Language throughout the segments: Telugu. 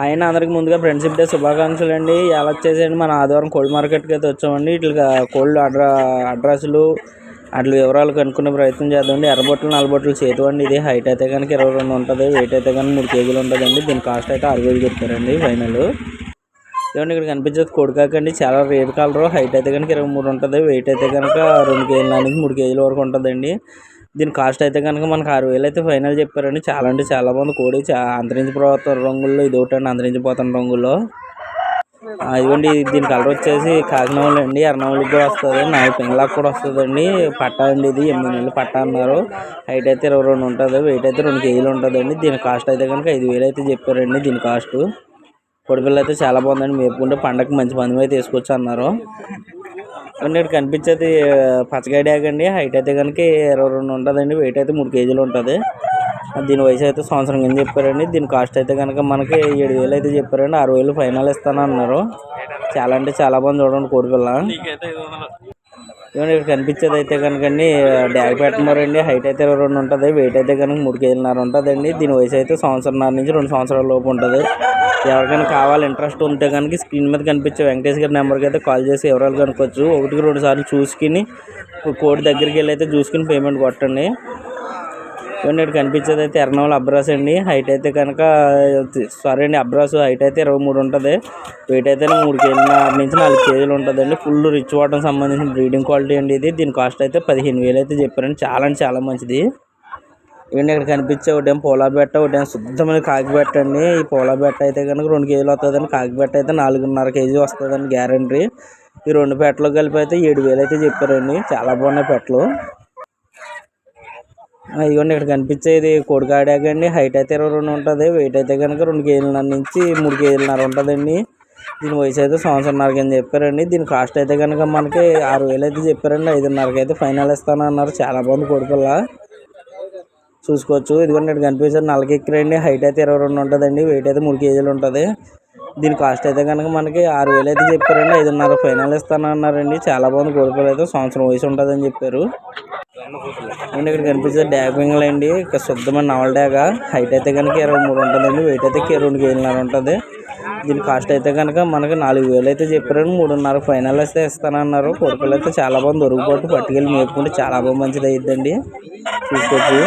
ఆయన అందరికి ముందుగా ఫ్రెండ్షిప్ డే శుభాకాంక్షలు అండి. ఎలా వచ్చేసండి మన ఆదివారం కోల్డ్ మార్కెట్కి అయితే వచ్చామండి. ఇట్లా కోల్డ్ అడ్రా అడ్రస్లు అట్ల వివరాలు కనుక్కునే ప్రయత్నం చేద్దామండి. ఎర్రబొట్లు నల్లబొట్లు చేతు అండి ఇది హైట్ అయితే కనుక ఇరవై రెండు ఉంటుంది. వెయిట్ అయితే కనుక మూడు కేజీలు ఉంటుందండి. దీని కాస్ట్ అయితే ఆరు వేలు చెప్తారండి ఫైనల్ ఏమండి ఇక్కడ కనిపించేది కొడుకాకండి చాలా రేట్ కలరు హైట్ అయితే కనుక ఇరవై మూడు ఉంటుంది. వెయిట్ అయితే కనుక రెండు కేజీల నుంచి మూడు కేజీల వరకు ఉంటుందండి. దీని కాస్ట్ అయితే కనుక మనకు ఆరు వేలు అయితే ఫైనల్ చెప్పారండి. చాలా అంటే చాలా బాగుంది కోడి అంతరించిపోతున్న రంగుల్లో ఇది ఒకటి అండి అంతరించిపోతున్న రంగుల్లో. ఇదిగోండి దీని కలర్ వచ్చేసి కాకినవలు అండి ఎర్రనవలికి కూడా వస్తుంది. నాలుగు పింగళాకు కూడా వస్తుందండి. పట్టా అండి ఇది. ఎనిమిది నెలలు పట్టా అన్నారు. హైట్ అయితే ఇరవై రెండు ఉంటుంది. వెయిట్ అయితే రెండు కేజీలు ఉంటుందండి. దీని కాస్ట్ అయితే కనుక ఐదు వేలు అయితే చెప్పారండి దీని కాస్ట్ పొడిపిల్ల అయితే చాలా బాగుందండి. మేపుకుంటే పండగకి మంచి మంది అయితే తీసుకొచ్చి అన్నారు. ఇక్కడ కనిపించేది పచ్చగాయ అండి హైట్ అయితే కనుక ఇరవై రెండు ఉంటుందండి వెయిట్ అయితే మూడు కేజీలు ఉంటుంది. దీని వయసు అయితే సంవత్సరం కింద చెప్పారండి దీని కాస్ట్ అయితే కనుక మనకి ఏడు వేలు అయితే చెప్పారండి ఆరు వేలు ఫైనల్ ఇస్తాను అన్నారు చాలా అంటే చాలా బాగుంది చూడండి కోడిపిల్ల ఇవ్వండి ఇక్కడ కనిపించేది అయితే కనుకండి డ్యాగ్ పెట్టమారండి హైట్ అయితే ఇరవై రెండు ఉంటుంది వెయిట్ అయితే కనుక మూడు కేజీలన్నర ఉంటుందండి దీని వయసు అయితే సంవత్సరంన్నర నుంచి రెండు సంవత్సరాల లోపు ఉంటుంది. ఎవరికైనా కావాలి ఇంట్రెస్ట్ ఉంటే కనుక స్క్రీన్ మీద కనిపించే వెంకటేష్ గారి నెంబర్కి అయితే కాల్ చేసి వివరాలు కనుక్కోవచ్చు. ఒకటికి రెండు సార్లు చూసుకుని కోడి దగ్గరికి వెళ్ళి అయితే చూసుకుని పేమెంట్ కొట్టండి. ఇవన్నీ ఇక్కడ కనిపించేది అయితే ఎర్రనవల్ అబ్రాస్ అండి. హైట్ అయితే కనుక సారీ అండి అబ్రాస్ హైట్ అయితే ఇరవై మూడు ఉంటుంది. వెయిట్ అయితే మూడు కేజీల నుంచి నాలుగు కేజీలు ఉంటుందండి. ఫుల్ రిచ్ వాటర్ సంబంధించిన బ్రీడింగ్ క్వాలిటీ అండి ఇది. దీని కాస్ట్ అయితే పదిహేను వేలు అయితే చెప్పారండి. చాలా అంటే చాలా మంచిది. ఇవన్నీ ఇక్కడ కనిపించే ఒకటేం పోలా బెట్ట ఒకటేం శుద్ధమైన కాకిబెట్ట అండి. ఈ పోలాబెట్ట అయితే కనుక రెండు కేజీలు వస్తుందండి. కాకిబెట్ట అయితే నాలుగున్నర కేజీ వస్తుందండి గ్యారంటీ. ఈ రెండు పెట్టలు కలిపి అయితే ఏడు వేలు అయితే చెప్పారండి. చాలా బాగున్నాయి పెట్టలు ఇవన్నీ ఇక్కడ కనిపించేది అండి. హైట్ అయితే ఇరవై రెండు ఉంటుంది. వెయిట్ అయితే కనుక రెండు కేజీలన్నర నుంచి మూడు కేజీలన్నర ఉంటుందండి. దీని వయసు అయితే సంవత్సరంన్నరకి అని చెప్పారండి. దీని కాస్ట్ అయితే కనుక మనకి ఆరు వేలు అయితే చెప్పారండి. ఐదున్నరకి అయితే ఫైనల్ ఇస్తానన్నారు. చాలా బాగుంది కోడిపిల్ల చూసుకోవచ్చు. ఇదిగోండి ఇక్కడ కనిపిస్తుంది. నల్లకి ఎక్కిరండి. హైట్ అయితే ఇరవై రెండు ఉంటుందండి. వెయిట్ అయితే మూడు కేజీలు ఉంటుంది. దీని కాస్ట్ అయితే కనుక మనకి ఆరు వేలు అయితే చెప్పారండి. ఐదున్నర ఫైనల్ ఇస్తానన్నారండి చాలా బాగుంది. కొడుకులు అయితే సంవత్సరం వయసు ఉంటుందని చెప్పారు. అండ్ ఇక్కడ కనిపించే డ్యాగ్ పింగల్ అండి. ఇక శుద్ధమైన నవల డ్యాగ హైట్ అయితే కనుక ఇరవై మూడు ఉంటుందండి. వెయిట్ అయితే రెండు కేజీలన్నర ఉంటుంది. దీని కాస్ట్ అయితే కనుక మనకి నాలుగు వేలు అయితే చెప్పారండి. మూడున్నర ఫైనల్ అయితే ఇస్తానన్నారు కొడుకులు అయితే చాలా బాగుంది. దొరికిపోటు పట్టుకెళ్ళి మేపుకుంటే చాలా బాగా మంచిది అయిద్దండి చూసుకోవచ్చు.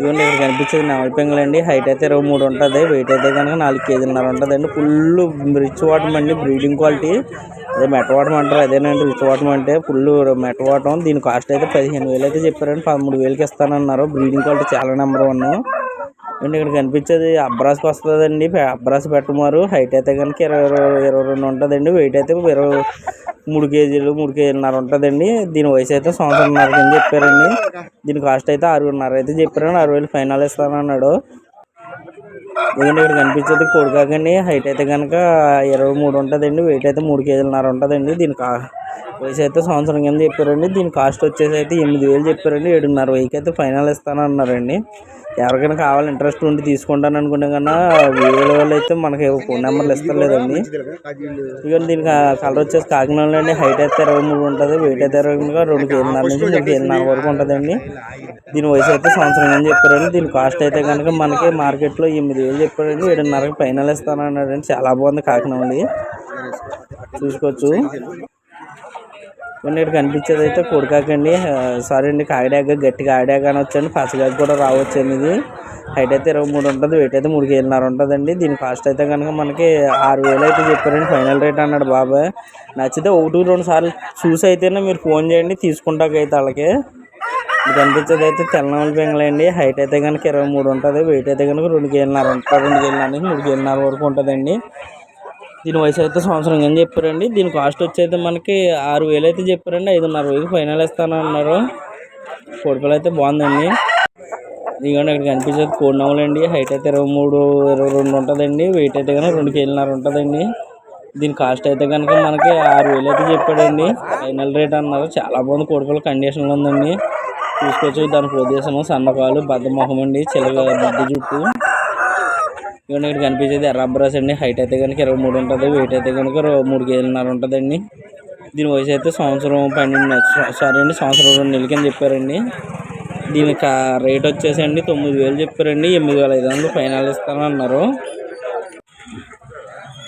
ఇవన్నీ ఇక్కడ కనిపించేది నవల అండి హైట్ అయితే ఇరవై మూడు ఉంటుంది. వెయిట్ అయితే కనుక నాలుగు కేజీలన్నర ఉంటుందండి. ఫుల్ రిచ్ వాటం అండి. బ్రీడింగ్ క్వాలిటీ అదే మెటవాటం అంటారు. అదేనండి. రిచ్ వాటం అంటే ఫుల్ మెటవాటం దీని కాస్ట్ అయితే పదిహేను వేలు అయితే చెప్పారండి. పదమూడు వేలకి ఇస్తానన్నారు. బ్రీడింగ్ క్వాలిటీ చాలా నెంబర్ వన్ అండ్ ఇక్కడ కనిపించేది అబ్రాస్కి వస్తుందండి. అబ్రాస్ పెట్టమారు హైట్ అయితే కనుక ఇరవై ఇరవై రెండు ఉంటుందండి. వెయిట్ అయితే ఇరవై మూడు కేజీలు మూడు కేజీలన్నర ఉంటుందండి. దీని వయసు అయితే సంవత్సరంన్నర కింద చెప్పారండి. దీని కాస్ట్ అయితే ఆరుగున్నర అయితే చెప్పారండి. ఆరు వేలు ఫైనల్ ఇస్తానన్నాడు. ఎందుకంటే ఇక్కడ కనిపించేది కొడుకాకండి హైట్ అయితే కనుక ఇరవై మూడు ఉంటుందండి. వెయిట్ అయితే మూడు కేజీలన్నర ఉంటుందండి. దీని కా వయసు అయితే సంవత్సరం కింద చెప్పారండి. దీని కాస్ట్ వచ్చేసి అయితే ఎనిమిది వేలు చెప్పారండి. ఏడున్నర వెయ్యికి అయితే ఫైనల్ ఇస్తానన్నారండి. ఎవరికైనా కావాలి ఇంట్రెస్ట్ ఉండి తీసుకుంటాను అనుకునే కన్నా వేరే వాళ్ళు అయితే మనకి ఫోన్ నెంబర్లు ఇస్తలేదండి. ఇక దీనికి కలర్ వచ్చేసి కాకినాడలో అండి. హైట్ అయితే ఇరవై మూడు ఉంటుంది వెయిట్ అయితే ఇరవై మూడుగా రెండు కేజీలన్నర నుంచి రెండు కేజీలన్నర వరకు ఉంటుందండి. దీని వయసు అయితే సంవత్సరం అని చెప్పారండి. దీని కాస్ట్ అయితే కనుక మనకి మార్కెట్లో ఎనిమిది వేలు చెప్పారండి. ఏడున్నరకి ఫైనల్ ఇస్తానన్నాడండి. చాలా బాగుంది కాకినాడ చూసుకోవచ్చు. కొన్ని ఇక్కడ కనిపించేది అయితే కొడుకాకండి సారీ అండి కాకిడాక గట్టిగా ఆడాక అనొచ్చండి పచ్చగాకి కూడా రావచ్చండి ఇది. హైట్ అయితే ఇరవై మూడు ఉంటుంది వెయిట్ అయితే మూడు కేజీలన్నర ఉంటుందండి. దీని కాస్ట్ అయితే కనుక మనకి ఆరు వేలు అయితే చెప్పారండి. ఫైనల్ రేట్ అన్నాడు బాబాయ్ నచ్చితే ఒకటి రెండు సార్లు చూసి అయితేనే మీరు ఫోన్ చేయండి తీసుకుంటాకైతే వాళ్ళకి ఇది కనిపించేది అయితే తెల్లనవల బెంగళండి హైట్ అయితే కనుక ఇరవై మూడు ఉంటుంది వెయిట్ అయితే కనుక రెండు కేజీలన్నర ఉంటుంది రెండు కేజీలన్నర నుంచి మూడు కేజీలన్నర వరకు ఉంటుందండి. దీని వయసు అయితే సంవత్సరం అని చెప్పారండి. దీని కాస్ట్ వచ్చి అయితే మనకి ఆరు వేలు అయితే చెప్పారండి. ఐదున్నర వేలు ఫైనల్ ఇస్తాను అన్నారు కోడిపిల్ల అయితే బాగుందండి. ఇదిగోండి ఇక్కడ కనిపించేది కోడినవ్వులండి హైట్ అయితే ఇరవై మూడు ఇరవై రెండు ఉంటుందండి. వెయిట్ అయితే కనుక రెండు కేజీలన్నర ఉంటుందండి. దీని కాస్ట్ అయితే కనుక మనకి ఆరు వేలు అయితే చెప్పాడండి. ఫైనల్ రేట్ అన్నారు. చాలా బాగుంది. కోడిపిల్ల కండిషన్లో ఉందండి. చూసుకోవచ్చు. దాని ప్రదేశం సన్నకాలు బద్ద మొహం అండి. చిలక బద్ద జుట్టు. ఇవన్నీ ఇక్కడ కనిపించేది ఎర్రబ్రాస్ అండి. హైట్ అయితే కనుక ఇరవై మూడు ఉంటుంది. వెయిట్ అయితే కనుక మూడు కేజీలన్నర ఉంటుందండి. దీని వయసు అయితే సంవత్సరం పన్నెండు సారీ అండి సంవత్సరం రెండు నెలల కింద చెప్పారండి. దీని కా రేట్ వచ్చేసండి తొమ్మిది వేలు చెప్పారండి. ఎనిమిది వేల ఐదు వందలు ఫైనల్ ఇస్తాను అన్నారు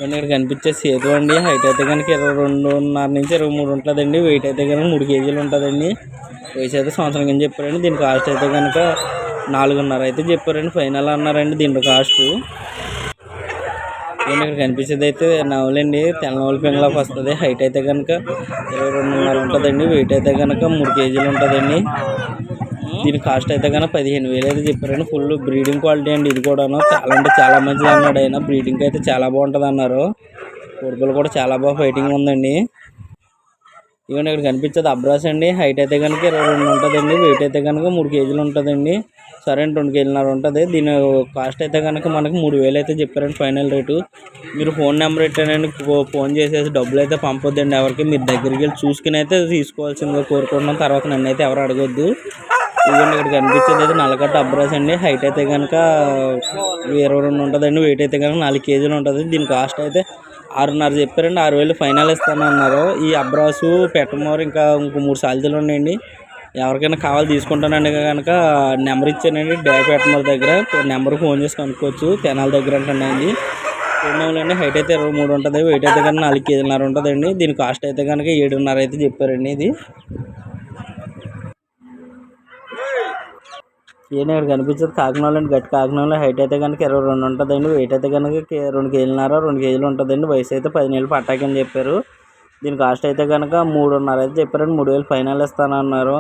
ఇక్కడ కనిపించే సేతు అండి. హైట్ అయితే కనుక ఇరవై రెండున్నర నుంచి ఇరవై మూడు ఉంటుందండి. వెయిట్ అయితే కనుక మూడు కేజీలు ఉంటుందండి. వయసు అయితే సంవత్సరం కింద చెప్పారండి. దీని కాస్ట్ అయితే కనుక నాలుగున్నర అయితే చెప్పారండి. ఫైనల్ అన్నారండి దీంట్లో కాస్ట్ నేను ఇక్కడ కనిపించేది అయితే నవలండి. తెల్ల నవల పింగళకి వస్తుంది. హైట్ అయితే కనుక ఇరవై రెండున్నర ఉంటుందండి. వెయిట్ అయితే కనుక మూడు కేజీలు ఉంటుందండి. దీని కాస్ట్ అయితే కనుక పదిహేను వేలు అయితే చెప్పారండి. ఫుల్ బ్రీడింగ్ క్వాలిటీ అండి ఇది కూడాను. చాలా అంటే చాలా మంచిది అన్నాడు ఆయన. బ్రీడింగ్ అయితే చాలా బాగుంటుంది అన్నారు. కొడుకులు కూడా చాలా బాగా ఫైటింగ్ ఉందండి. ఇవన్నీ ఇక్కడ కనిపించేది అబ్రాస్ అండి. హైట్ అయితే కనుక ఇరవై రెండు ఉంటుందండి. వెయిట్ అయితే కనుక మూడు కేజీలు ఉంటుందండి. సరే అండి రెండు కేజీలన్నర ఉంటుంది. దీని కాస్ట్ అయితే కనుక మనకు మూడు వేలు అయితే చెప్పారండి ఫైనల్ రేటు. మీరు ఫోన్ నెంబర్ ఇట్టానండి ఫో- ఫోన్ చేసేసి డబ్బులు అయితే పంపొద్దండి ఎవరికి. మీరు దగ్గరికి వెళ్ళి చూసుకుని అయితే తీసుకోవాల్సిందిగా కోరుకుంటున్నాం. తర్వాత నన్ను అయితే ఎవరు అడగొద్దు. ఇదిగోండి ఇక్కడ కనిపించేది అయితే నల్లకట్ట అబ్రాస్ అండి. హైట్ అయితే కనుక ఇరవై రెండు ఉంటుందండి. వెయిట్ అయితే కనుక నాలుగు కేజీలు ఉంటుంది. దీని కాస్ట్ అయితే ఆరున్నర చెప్పారండి. ఆరు వేలు ఫైనల్ ఇస్తానన్నారు. ఈ అబ్రాసు పెట్టమోరు ఇంకా ఇంకో మూడు సాల్తీలు ఉన్నాయండి. ఎవరికైనా కావాలి తీసుకుంటానండి కనుక నెంబర్ ఇచ్చానండి డే పెట్టమోరు దగ్గర. నెంబర్ ఫోన్ చేసి కనుక్కోవచ్చు. తెనాల దగ్గర అంటున్నాయండి అండి హైట్ అయితే ఇరవై మూడు ఉంటుంది. వెయిట్ అయితే కనుక నాలుగు కేజీలన్నర ఉంటుందండి. దీని కాస్ట్ అయితే కనుక ఏడున్నర అయితే చెప్పారండి ఇది. ఏమో ఇక్కడ కనిపించేది. కాకినాడ అండి గట్టి కాకినాడలో హైట్ అయితే కనుక ఇరవై రెండు ఉంటుందండి. వెయిట్ అయితే కనుక రెండు కేజీలన్నర రెండు కేజీలు ఉంటుందండి. వయసు అయితే పదినేళ్ళు పట్టాకని చెప్పారు. దీని కాస్ట్ అయితే కనుక మూడున్నర అయితే చెప్పారండి. మూడు వేలు ఫైనల్ ఇస్తానన్నారు.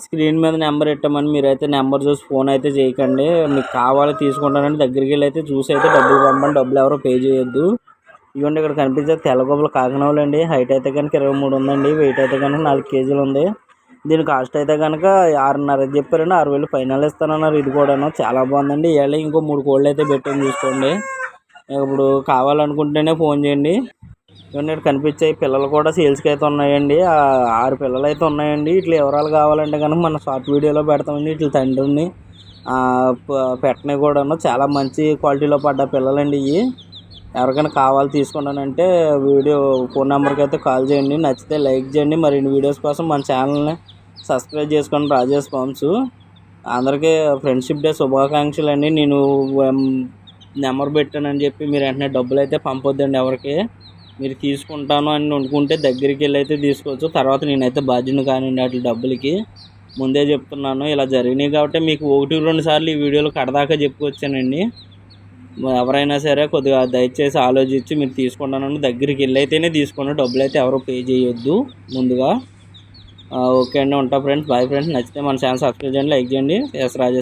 స్క్రీన్ మీద నెంబర్ ఇట్టామని మీరైతే నెంబర్ చూసి ఫోన్ అయితే చేయకండి. మీకు కావాలి తీసుకుంటానండి దగ్గరికి వెళ్ళి అయితే చూసి అయితే డబ్బులు పంపండి. డబ్బులు ఎవరో పే చేయొద్దు. ఇవ్వండి ఇక్కడ కనిపించే తెల్లగొబ్బలు కాకినాడలు అండి. హైట్ అయితే కనుక ఇరవై మూడు ఉందండి. వెయిట్ అయితే కనుక నాలుగు కేజీలు ఉంది. దీని కాస్ట్ అయితే కనుక ఆరున్నర చెప్పారండి. ఆరు వేలు ఫైనల్ ఇస్తానన్నారు. ఇది కూడాను చాలా బాగుందండి. ఇవాళ ఇంకో మూడు కోళ్ళు అయితే పెట్టాను చూసుకోండి. ఇప్పుడు కావాలనుకుంటేనే ఫోన్ చేయండి. ఇవన్నీ ఇక్కడ కనిపించాయి. పిల్లలు కూడా సేల్స్కి అయితే ఉన్నాయండి. ఆరు పిల్లలు అయితే ఉన్నాయండి. ఇట్లా వివరాలు కావాలంటే కనుక మన షార్ట్ వీడియోలో పెడతామండి. ఇట్లా తండ్రిని పెట్టని పెట్టినవి కూడాను చాలా మంచి క్వాలిటీలో పడ్డ పిల్లలండి ఇవి. ఎవరికైనా కావాలి తీసుకున్నానంటే వీడియో ఫోన్ నెంబర్కి అయితే కాల్ చేయండి. నచ్చితే లైక్ చేయండి. మరిన్ని వీడియోస్ కోసం మన ఛానల్ని సబ్స్క్రైబ్ చేసుకోండి. రాజేష్ ఫార్మ్స్ అందరికీ ఫ్రెండ్షిప్ డే శుభాకాంక్షలు అండి నేను నెంబర్ పెట్టానని చెప్పి మీరు వెంటనే డబ్బులు అయితే పంపొద్దండి ఎవరికి. మీరు తీసుకుంటాను అని అనుకుంటే దగ్గరికి వెళ్ళి అయితే తీసుకోవచ్చు. తర్వాత నేనైతే బాధ్యను కానివ్వండి వాటి డబ్బులకి. ముందే చెప్తున్నాను ఇలా జరిగినాయి కాబట్టి మీకు ఒకటి రెండు సార్లు ఈ వీడియోలో కడదాకా చెప్పుకొచ్చానండి. ఎవరైనా సరే కొద్దిగా దయచేసి ఆలోచించి మీరు తీసుకుంటానని దగ్గరికి వెళ్ళి అయితేనే తీసుకోండి డబ్బులు అయితే ఎవరు పే చేయొద్దు ముందుగా. ఓకే అండి ఉంటా ఫ్రెండ్స్. Bye friends. నచ్చితే మన ఛానల్ సబ్స్క్రైబ్ చేయండి లైక్ చేయండి. ఎస్ రాజేష్